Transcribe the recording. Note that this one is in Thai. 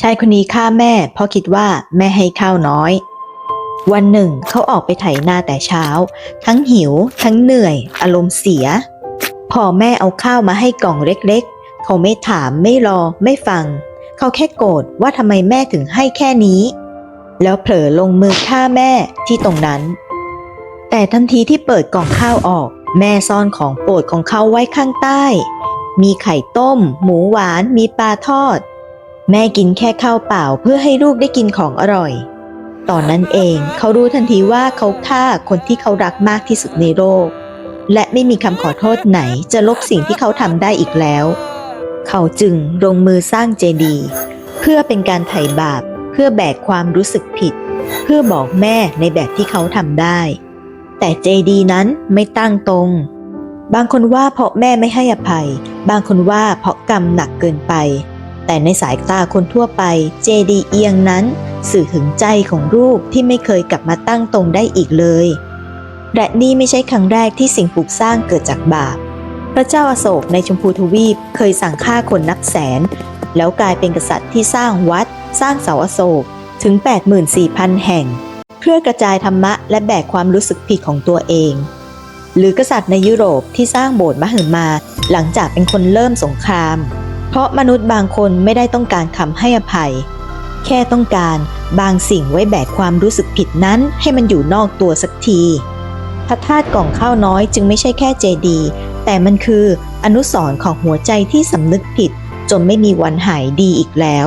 ชายคนนี้ฆ่าแม่เพราะคิดว่าแม่ให้ข้าวน้อย วันหนึ่งเขาออกไปไถนาแต่เช้า ทั้งหิว ทั้งเหนื่อย อารมณ์เสีย พอแม่เอาข้าวมาให้กล่องเล็กๆ เขาไม่ถามไม่รอไม่ฟัง เขาแค่โกรธว่าทำไมแม่ถึงให้แค่นี้ แล้วเผลอลงมือฆ่าแม่ที่ตรงนั้น แต่ทันทีที่เปิดกล่องข้าวออก แม่ซ่อนของโปรดของเขาไว้ข้างใต้ มีไข่ต้ม หมูหวาน มีปลาทอด แม่กินแค่ข้าวเปล่าเพื่อให้ลูกได้กินของอร่อย ตอนนั้นเองเขารู้ทันทีว่าเขาฆ่าคนที่เขารักมากที่สุดในโลก และไม่มีคำขอโทษไหนจะลบสิ่งที่เขาทำได้อีกแล้ว เขาจึงลงมือสร้างเจดีย์เพื่อเป็นการไถ่บาป เพื่อแบกความรู้สึกผิด เพื่อบอกแม่ในแบบที่เขาทำได้ แต่เจดีย์นั้นไม่ตั้งตรง บางคนว่าเพราะแม่ไม่ให้อภัย บางคนว่าเพราะกรรมหนักเกินไป แต่ในสายตาคนทั่วไป เจดีเอียงนั้น สื่อถึงใจของลูกที่ไม่เคยกลับมาตั้งตรงได้อีกเลย และนี่ไม่ใช่ครั้งแรกที่สิ่งปลูกสร้างเกิดจากบาป พระเจ้าอาโศกในชมพูทวีปเคยสั่งฆ่าคนนับแสน แล้วกลายเป็นกษัตริย์ที่สร้างวัด สร้างเสาอโศกถึง 84,000 แห่ง เพื่อกระจายธรรมะและแบกความรู้สึกผิดของตัวเอง หรือกษัตริย์ในยุโรปที่สร้างโบสถ์มหึมา หลังจากเป็นคนเริ่มสงคราม เพราะมนุษย์บางคนไม่ได้ต้องการคำให้อภัย แค่ต้องการบางสิ่งไว้แบกความรู้สึกผิดนั้นให้มันอยู่นอกตัวสักที พระธาตุกล่องข้าวน้อยจึงไม่ใช่แค่เจดีย์แต่มันคืออนุสรณ์ของหัวใจที่สำนึกผิด จนไม่มีวันหายดีอีกแล้ว